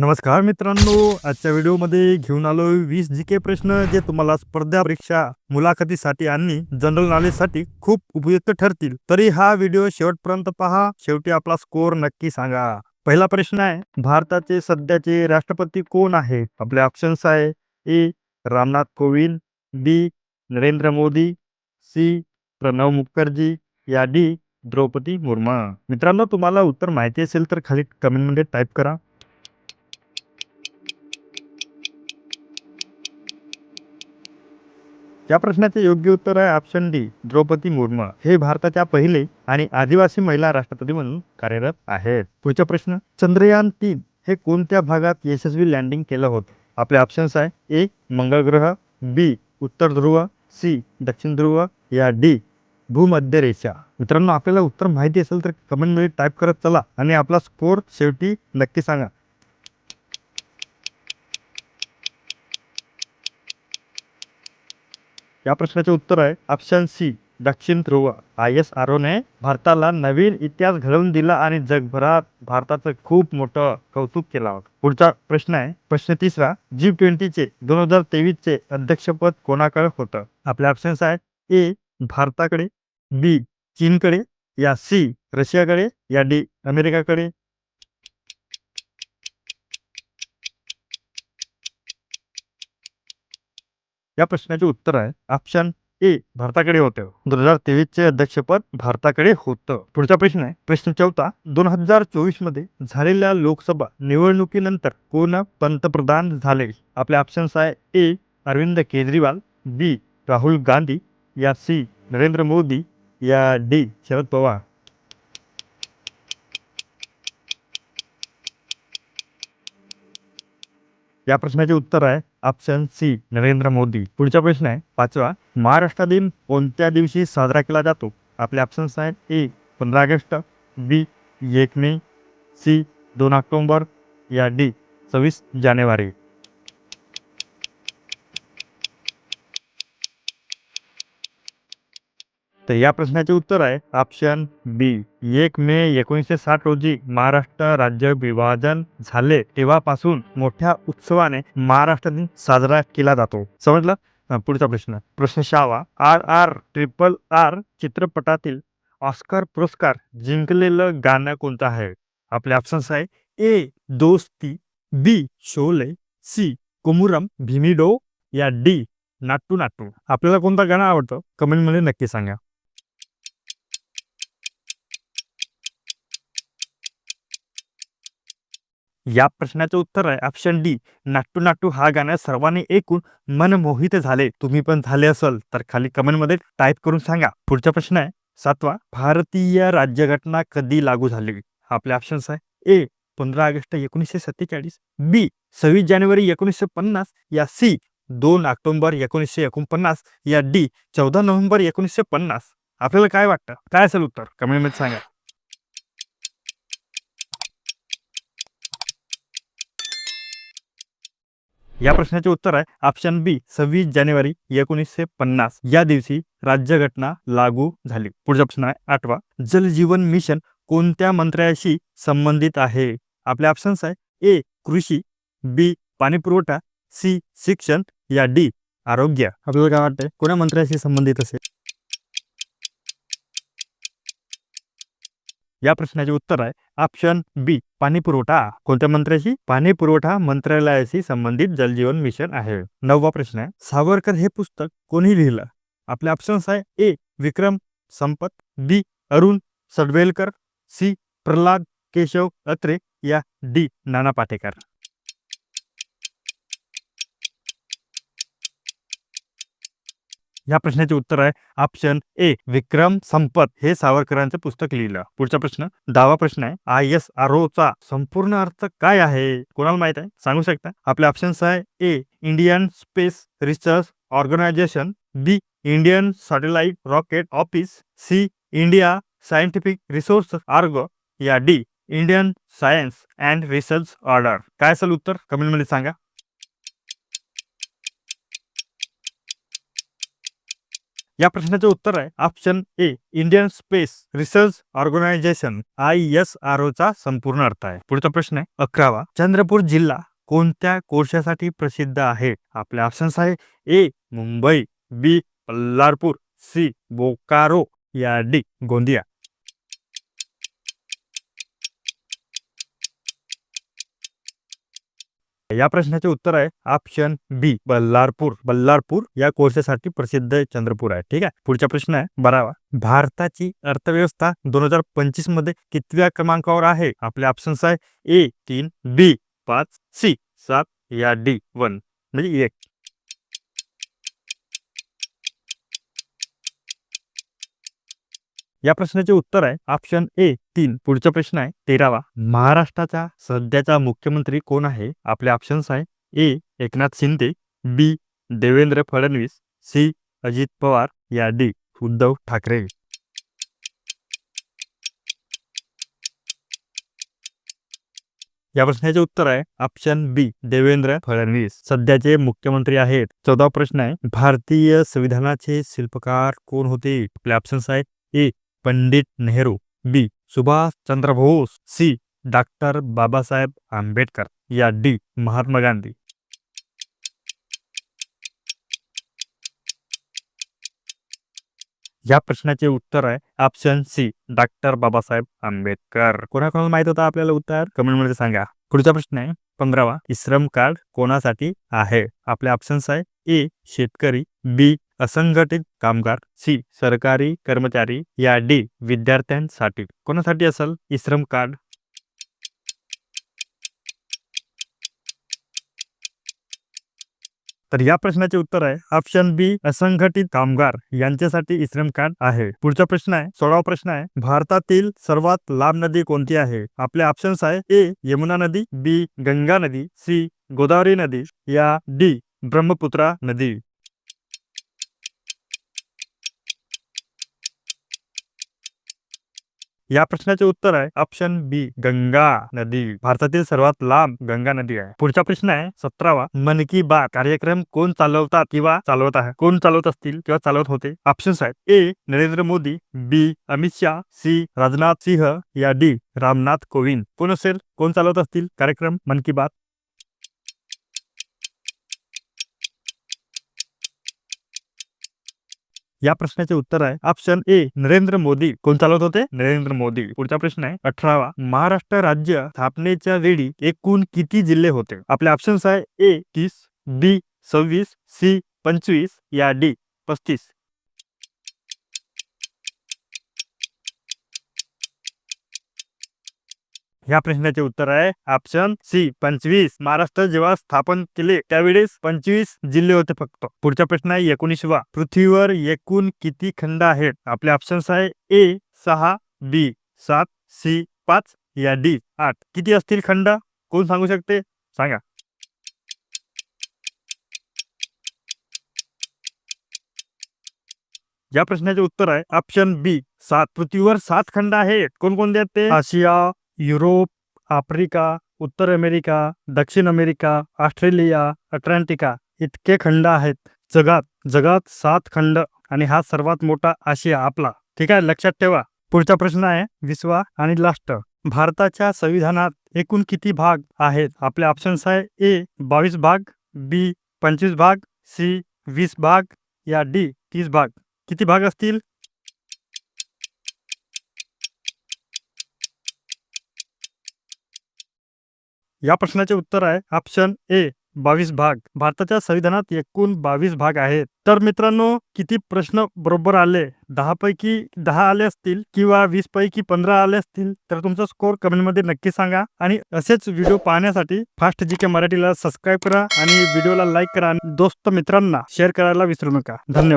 नमस्कार मित्रांनो आजच्या व्हिडिओमध्ये घेऊन आलो वीस जी के प्रश्न जे तुम्हाला स्पर्धा परीक्षा मुलाखतीसाठी आणि जनरल नॉलेजसाठी खूप उपयुक्त ठरतील. तरी हा व्हिडिओ शेवटपर्यंत पहा. शेवटी आपला स्कोर नक्की सांगा. पहिला प्रश्न आहे भारताचे सध्याचे राष्ट्रपती कोण आहे? आपले ऑप्शन्स आहे A Ramnath Kovind B Narendra Modi C Pranab Mukherjee या डी द्रौपदी मुर्मू. मित्रांनो तुम्हाला उत्तर माहिती असेल तर खाली कमेंटमध्ये टाईप करा. या प्रश्नाचे योग्य उत्तर आहे ऑप्शन डी द्रौपदी मुर्मू. हे भारताच्या पहिले आणि आदिवासी महिला राष्ट्रपती म्हणून कार्यरत आहेत. पुढचा प्रश्न चंद्रयान तीन हे कोणत्या भागात यशस्वी लँडिंग केलं होतं? आपले ऑप्शन्स आहे ए मंगळ ग्रह बी उत्तर ध्रुव सी दक्षिण ध्रुव या डी भूमध्य रेषा. मित्रांनो आपल्याला उत्तर माहिती असेल तर कमेंटमध्ये टाईप करत चला आणि आपला स्कोर शेवटी नक्की सांगा. या प्रश्नाचे उत्तर आहे ऑप्शन सी दक्षिण ध्रुव. आय एस आरोने भारताला नवीन इतिहास घडवून दिला आणि जगभरात भारताचं खूप मोठं कौतुक केला. होतं पुढचा प्रश्न आहे प्रश्न तिसरा जी ट्वेंटीचे दोन हजार तेवीसचे अध्यक्षपद कोणाकडे होतं? आपले ऑप्शन्स आहेत ए भारताकडे बी चीनकडे या सी रशियाकडे या डी अमेरिकाकडे. या प्रश्नाचे उत्तर आहे ऑप्शन ए भारताकडे होतं. दोन हजार तेवीसचे अध्यक्षपद भारताकडे होतं. पुढचा प्रश्न आहे प्रश्न चौथा दोन हजार चोवीसमध्ये झालेल्या लोकसभा निवडणुकीनंतर कोण पंतप्रधान झाले? आपले ऑप्शन्स आहे ए अरविंद केजरीवाल बी राहुल गांधी या सी नरेंद्र मोदी या डी शरद पवार. या प्रश्नाचे उत्तर आहे ऑप्शन सी नरेंद्र मोदी. पुढचा प्रश्न आहे पाचवा महाराष्ट्र दिन कोणत्या दिवशी साजरा केला जातो? आपले ऑप्शन्स आहेत ए पंधरा ऑगस्ट बी एक मे सी दोन ऑक्टोंबर या डी सव्वीस जानेवारी. तर या प्रश्नाचे उत्तर आहे ऑप्शन बी एक मे एकोणीसशे साठ रोजी महाराष्ट्र राज्य विभाजन झाले तेव्हापासून मोठ्या उत्सवाने महाराष्ट्र दिन साजरा केला जातो. समजलं? पुढचा प्रश्न. प्रश्न शावा. आर आर ट्रिपल आर चित्रपटातील ऑस्कर पुरस्कार जिंकलेलं गाणं कोणतं आहे? आपले ऑप्शन्स आहे ए दोस्ती बी शोले सी कुमुरम भीमिडो या डी नाट्टू नाट्टू. आपल्याला कोणतं गाणं आवडतं? कमेंटमध्ये नक्की सांगा. या प्रश्नाचं उत्तर आहे ऑप्शन डी नाट्टू नाट्टू हा गाणं सर्वांनी ऐकून मनमोहित झाले. तुम्ही पण झाले असाल तर खाली कमेंटमध्ये टाईप करून सांगा. पुढचा प्रश्न आहे सातवा. भारतीय राज्यघटना कधी लागू झाली? आपले ऑप्शन्स आहे. ए पंधरा ऑगस्ट एकोणीसशे सत्तेचाळीस. बी सव्वीस जानेवारी एकोणीसशे पन्नास. या सी दोन ऑक्टोबर एकोणीसशे एकोणपन्नास. या डी चौदा नोव्हेंबर एकोणीसशे पन्नास. आपल्याला काय वाटतं? काय असेल उत्तर? कमेंटमध्ये सांगा. या प्रश्नाचे उत्तर आहे ऑप्शन बी सव्वीस जानेवारी एकोणीसशे पन्नास. या दिवशी राज्यघटना लागू झाली. पुढचा ऑप्शन आहे आठवा. जल जीवन मिशन कोणत्या मंत्र्याशी संबंधित आहे? आपले ऑप्शन्स आहे ए कृषी बी पाणीपुरवठा सी शिक्षण या डी आरोग्य. आपल्याला काय वाटतंय? कोण्या मंत्र्याशी संबंधित असेल? या प्रश्नाचे उत्तर आहे. ऑप्शन बी पाणी पुरवठा कोणत्या मंत्र्याशी? पाणी पुरवठा मंत्रालयाशी संबंधित जलजीवन मिशन आहे. नववा प्रश्न आहे. सावरकर हे पुस्तक कोणी लिहिलं? आपले ऑप्शन्स आहे A Vikram Sampat B Arun Sadvelkar C Pralhad Keshav Atre या डी नाना पाटेकर. या प्रश्नाचे उत्तर आहे ऑप्शन ए विक्रम संपत. हे सावरकरांचं पुस्तक लिहिलं. पुढचा प्रश्न दहावा प्रश्न आहे आय एस आर ओ चा संपूर्ण अर्थ काय आहे? कोणाला माहीत आहे? सांगू शकता? आपले ऑप्शन्स आहे A Indian space research organisation B Indian satellite rocket office C India scientific resource org या D Indian science and research order काय असेल उत्तर? कमेंटमध्ये सांगा. या प्रश्नाचे उत्तर आहे. Option A Indian space research organisation I S R O चा संपूर्ण अर्थ आहे. पुढचा प्रश्न आहे अकरावा चंद्रपूर जिल्हा कोणत्या कोळशासाठी प्रसिद्ध आहे? आपले ऑप्शन्स आहे A Mumbai B Pallarpur C Bokaro या डी गोंदिया. या प्रश्नाचे उत्तर आहे ऑप्शन बी बल्लारपूर. बल्लारपूर या कोळशासाठी प्रसिद्ध चंद्रपूर आहे. ठीक आहे? पुढचा प्रश्न आहे बारावा. भारताची अर्थव्यवस्था दोन हजार पंचवीसमध्ये कितव्या क्रमांकावर आहे? आपले ऑप्शन्स आहे ए तीन बी पाच सी सात या डी वन. म्हणजे एक. या प्रश्नाचे उत्तर आहे. ऑप्शन ए तीन. पुढचा प्रश्न आहे तेरावा. महाराष्ट्राचा सध्याचा मुख्यमंत्री कोण आहे? आपले ऑप्शन्स आहे A Eknath Shinde B Devendra Fadnavis C Ajit Pawar या डी उद्धव ठाकरे. या प्रश्नाचे उत्तर आहे ऑप्शन बी देवेंद्र फडणवीस. सध्याचे मुख्यमंत्री आहेत. चौदा प्रश्न आहे भारतीय संविधानाचे शिल्पकार कोण होते? आपले ऑप्शन्स आहेत A Pandit Nehru B. Subhash Chandra Bose C. Doctor Babasaheb Ambedkar या डी. महात्मा गांधी. या प्रश्नाचे उत्तर आहे option C doctor Babasaheb Ambedkar. कोणाकोणाला माहीत होता आपल्याला उत्तर? कमेंटमध्ये सांगा. पुढचा प्रश्न आहे पंधरावा. श्रम कार्ड कोणासाठी आहे? आपले ऑप्शन्स आहे ए शेतकरी बी असंघटित कामगार सी सरकारी कर्मचारी या डी विद्यार्थ्यांसाठी. कोणासाठी असेल? इश्रम कार्ड. तर या प्रश्नाचे उत्तर आहे ऑप्शन बी असंघटित कामगार यांच्यासाठी इश्रम कार्ड आहे. पुढचा प्रश्न आहे सोळावा प्रश्न आहे भारतातील सर्वात लांब नदी कोणती आहे? आपले ऑप्शन्स आहे ए यमुना नदी बी गंगा नदी सी गोदावरी नदी या डी ब्रह्मपुत्रा नदी. या प्रश्नाचे उत्तर आहे ऑप्शन बी गंगा नदी. भारतातील सर्वात लांब गंगा नदी आहे. पुढचा प्रश्न आहे सतरावा मन की बात कार्यक्रम कोण चालवतात किंवा चालवत आहे? कोण चालवत असतील किंवा चालवत होते? ऑप्शन्स आहेत A Narendra Modi B Amit Shah C Rajnath Singh या डी रामनाथ कोविंद. कोण असेल? कोण चालवत असतील? कार्यक्रम मन की बात. या प्रश्नाचे उत्तर आहे ऑप्शन ए नरेंद्र मोदी. कोण चालवत होते? नरेंद्र मोदी. पुढचा प्रश्न आहे अठरावा. महाराष्ट्र राज्य स्थापनेच्या वेळी एकूण किती जिल्हे होते? आपले ऑप्शन्स आहे ए तीस बी सव्वीस सी पंचवीस या डी पस्तीस. या प्रश्नाचे उत्तर आहे ऑप्शन सी पंचवीस. महाराष्ट्र जेव्हा स्थापन केले त्यावेळेस पंचवीस जिल्हे होते फक्त. पुढचा प्रश्न आहे एकोणीसवा. पृथ्वीवर एकूण किती खंड आहेत? आपले ऑप्शन्स आहे ए सहा बी सात सी पाच या डी आठ. किती असतील खंड? कोण सांगू शकते? सांगा. या प्रश्नाचे उत्तर आहे ऑप्शन बी सात. पृथ्वीवर सात खंड आहेत. कोणकोणते आहेत ते? आशिया युरोप आफ्रिका उत्तर अमेरिका दक्षिण अमेरिका ऑस्ट्रेलिया अटलांटिका इतके खंड आहेत. जगात जगात सात खंड आणि हा सर्वात मोठा आशिया आपला. ठीक आहे लक्षात ठेवा. पुढचा प्रश्न आहे विसवा आणि लास्ट भारताच्या संविधानात एकूण किती भाग आहेत? आपले ऑप्शन्स आहे ए बावीस भाग बी पंचवीस भाग सी वीस भाग या डी तीस भाग. किती भाग असतील? या प्रश्नाचे उत्तर आहे ऑप्शन ए बावीस भाग. भारताच्या संविधानात एकूण बावीस भाग आहेत. तर मित्रांनो किती प्रश्न बरोबर आले? दहा पैकी दहा आले असतील किंवा वीस पैकी पंधरा आले असतील तर तुमचा स्कोर कमेंटमध्ये नक्की सांगा. आणि असेच व्हिडिओ पाहण्यासाठी फास्ट जी के मराठीला सबस्क्राईब करा आणि व्हिडिओला लाईक करा. आणि दोस्त मित्रांना शेअर करायला विसरू नका. धन्यवाद.